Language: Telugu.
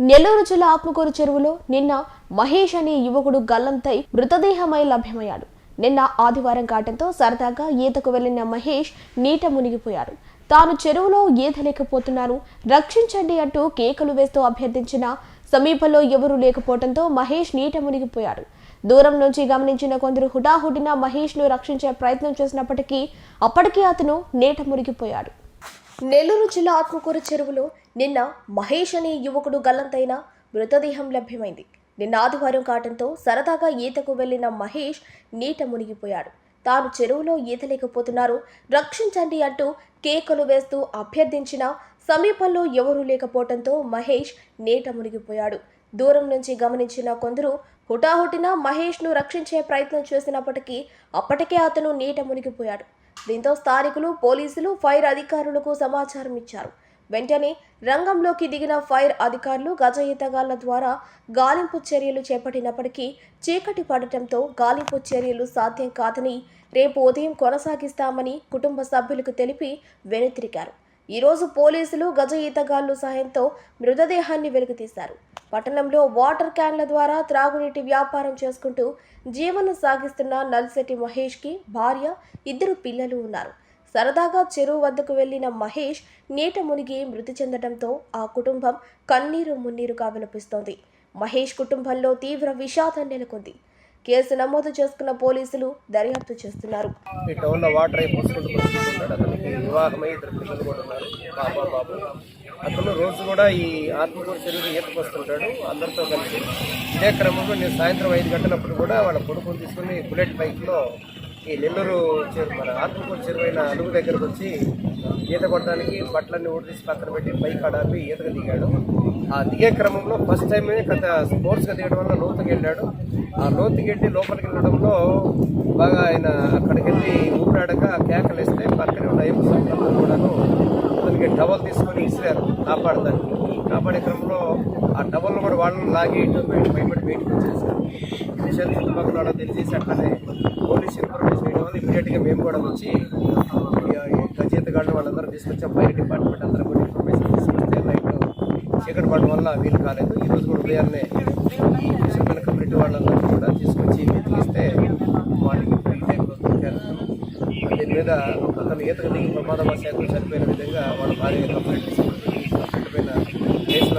నెల్లూరు జిల్లా ఆత్మకూరు చెరువులో నిన్న మహేష్ అనే యువకుడు గల్లంతై మృతదేహమై లభ్యమయ్యాడు. నిన్న ఆదివారం కాటంతో సరదాగా ఈతకు వెళ్ళిన మహేష్ నీట మునిగిపోయాడు. తాను చెరువులో ఈత లేకపోతున్నాను రక్షించండి అంటూ కేకలు వేస్తూ అభ్యర్థించిన సమీపంలో ఎవరూ లేకపోవడంతో మహేష్ నీట మునిగిపోయాడు. దూరం నుంచి గమనించిన కొందరు హుటాహుటిన మహేష్ను రక్షించే ప్రయత్నం చేసినప్పటికీ అప్పటికీ అతను నీట మునిగిపోయాడు. నెల్లూరు జిల్లా ఆత్మకూరు చెరువులో నిన్న మహేష్ అనే యువకుడు గల్లంతైన మృతదేహం లభ్యమైంది. నిన్న ఆదివారం కావడంతో సరదాగా ఈతకు వెళ్ళిన మహేష్ నీట మునిగిపోయాడు. తాను చెరువులో ఈతలేకపోతున్నారు. రక్షించండి అంటూ కేకలు వేస్తూ అభ్యర్థించిన సమీపంలో ఎవరూ లేకపోవడంతో మహేష్ నీట మునిగిపోయాడు. దూరం నుంచి గమనించిన కొందరు హుటాహుటిన మహేష్ను రక్షించే ప్రయత్నం చేసినప్పటికీ అప్పటికే అతను నీట మునిగిపోయాడు. దీంతో స్థానికులు పోలీసులు ఫైర్ అధికారులకు సమాచారం ఇచ్చారు వెంటనే రంగంలోకి దిగిన ఫైర్ అధికారులు గజ ఈతగాళ్ళ ద్వారా గాలింపు చర్యలు చేపట్టినప్పటికీ చీకటి పడటంతో గాలింపు చర్యలు సాధ్యం కాదని రేపు ఉదయం కొనసాగిస్తామని కుటుంబ సభ్యులకు తెలిపి వెనుతిరిగారు. ఈరోజు పోలీసులు గజ ఈతగాళ్ళు సహాయంతో మృతదేహాన్ని వెలుగుతీశారు పట్టణంలో వాటర్ క్యాన్ల ద్వారా త్రాగునీటి వ్యాపారం చేసుకుంటూ జీవనం సాగిస్తున్న నల్సెట్టి మహేష్కి భార్య ఇద్దరు పిల్లలు ఉన్నారు. సరదాగా చెరువు వద్దకు వెళ్ళిన మహేష్ నీట మునిగి మృతి చెందడంతో ఆ కుటుంబం కన్నీరు మున్నీరుగా వినిపిస్తోంది మహేష్ కుటుంబంలో తీవ్ర విషాదం నెలకొంది. కేసు నమోదు చేసుకున్న పోలీసులు దర్యాప్తు చేస్తున్నారు. ఈ టౌన్లో వాటర్ అతనికి వివాహమై ఇద్దరు పిల్లలు కూడా ఉన్నారు. బాబా బాబు. అతను రోజు కూడా ఈ ఆత్మకూరు చెరువు ఈతకు వస్తుంటాడు. అందరితో కలిసి ఇదే క్రమంలో నేను సాయంత్రం ఐదు గంటలప్పుడు కూడా వాళ్ళ కొడుకుని తీసుకుని బుల్లెట్ బైక్లో ఈ నెల్లూరు చెరువు మన ఆత్మకూరు చెరువు అయిన దగ్గరకు వచ్చి ఈత కొట్టడానికి బట్టలన్నీ ఊడిసి పక్కన పెట్టి బైక్ ఆడాపి ఈతగా దిగాడు. ఆ దిగే క్రమంలో ఫస్ట్ టైమే కథ స్పోర్ట్స్గా దిగడం వల్ల లోతుకి వెళ్ళాడు. ఆ లోతుకి వెళ్ళి లోపలికి వెళ్ళడంలో బాగా ఆయన అక్కడికి వెళ్ళి ఊపిరాడక కేకలు వేస్తే పక్కనే ఉన్న అయ్యప్ప సంస్థలు కూడాను అతనికి టవల్ తీసుకొని ఇసిరారు కాపాడదానికి కాపాడే క్రమంలో ఆ టవల్ కూడా వాళ్ళని లాగి ఇటు బయట భయపడి బయటకు వచ్చేసారు. విషయాలు చుట్టుపక్కల తెలిసేసి అట్లనే పోలీస్ ఇన్ఫర్మేషన్ వేయడం వల్ల ఇమీడియట్గా మేము కూడా వచ్చి గజేతగాళ్ళు వాళ్ళందరూ తీసుకొచ్చాం ఫైర్ డిపార్ట్మెంట్ అందరూ కూడా ఇన్ఫర్మేషన్ తీసుకొస్తే నైట్ చీకటి పడడం వల్ల వీలు కాలేదు. ఈరోజు కూడా ఉదయాన్నే ఈ విషయమైన కమ్యూనిటీ వాళ్ళందరూ కూడా తీసుకొచ్చి తీస్తే వాళ్ళకి దీని మీద అతను ఈతకు దిగి ప్రమాదవశాత్తు చనిపోయిన విధంగా వాళ్ళ భార్య కంప్లైంట్ తీసుకుంటే చనిపోయిన కేసుల